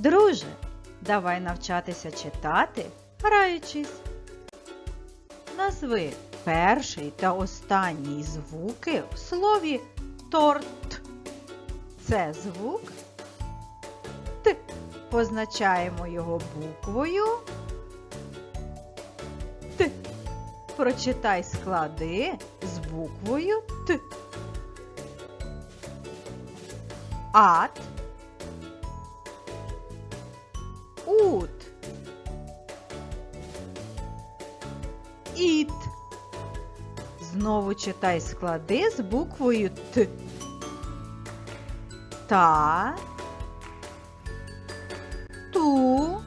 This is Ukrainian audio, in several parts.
Друже, давай навчатися читати, граючись. Назви перший та останній звуки в слові торт. Це звук Т. Позначаємо його буквою Т. Прочитай склади з буквою Т. Ат. Ут. Іт. Знову читай склади з буквою Т. Та. Ту.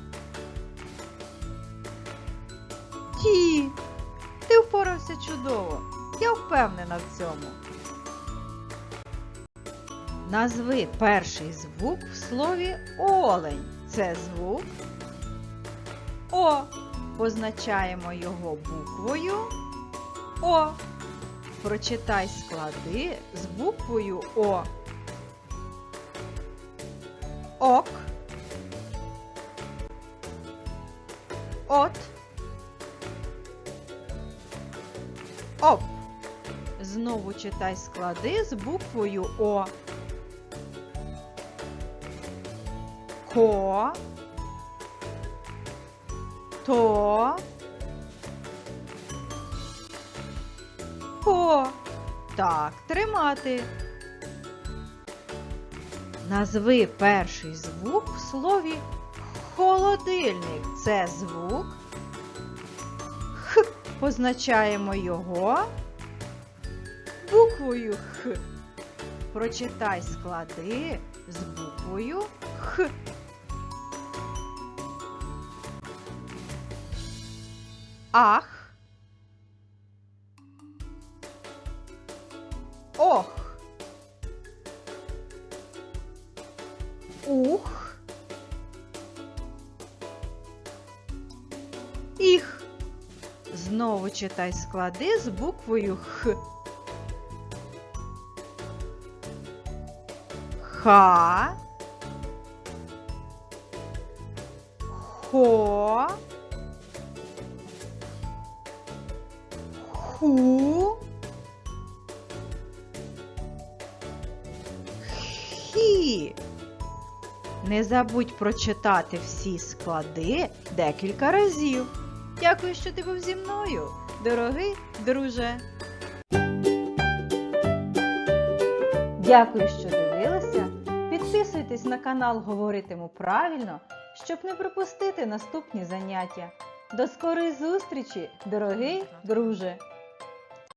Ті. Ти впорався чудово. Я впевнена в цьому. Назви перший звук в слові олень. Це звук О. Позначаємо його буквою О. Прочитай склади з буквою О. Ок. От. Оп. Знову читай склади з буквою О. Ко. То. По. Так, тримати. Назви перший звук в слові холодильник. Це звук. Х. Позначаємо його буквою Х. Прочитай склади з буквою Х. Ах. Ох. Ух. Їх. Знову читай склади з буквою Х. Ха. Хо. Ху. Не забудь прочитати всі склади декілька разів. Дякую, що ти був зі мною, дорогий друже. Дякую, що дивилися. Підписуйтесь на канал Говоритиму правильно, щоб не пропустити наступні заняття. До скорої зустрічі, дорогий друже!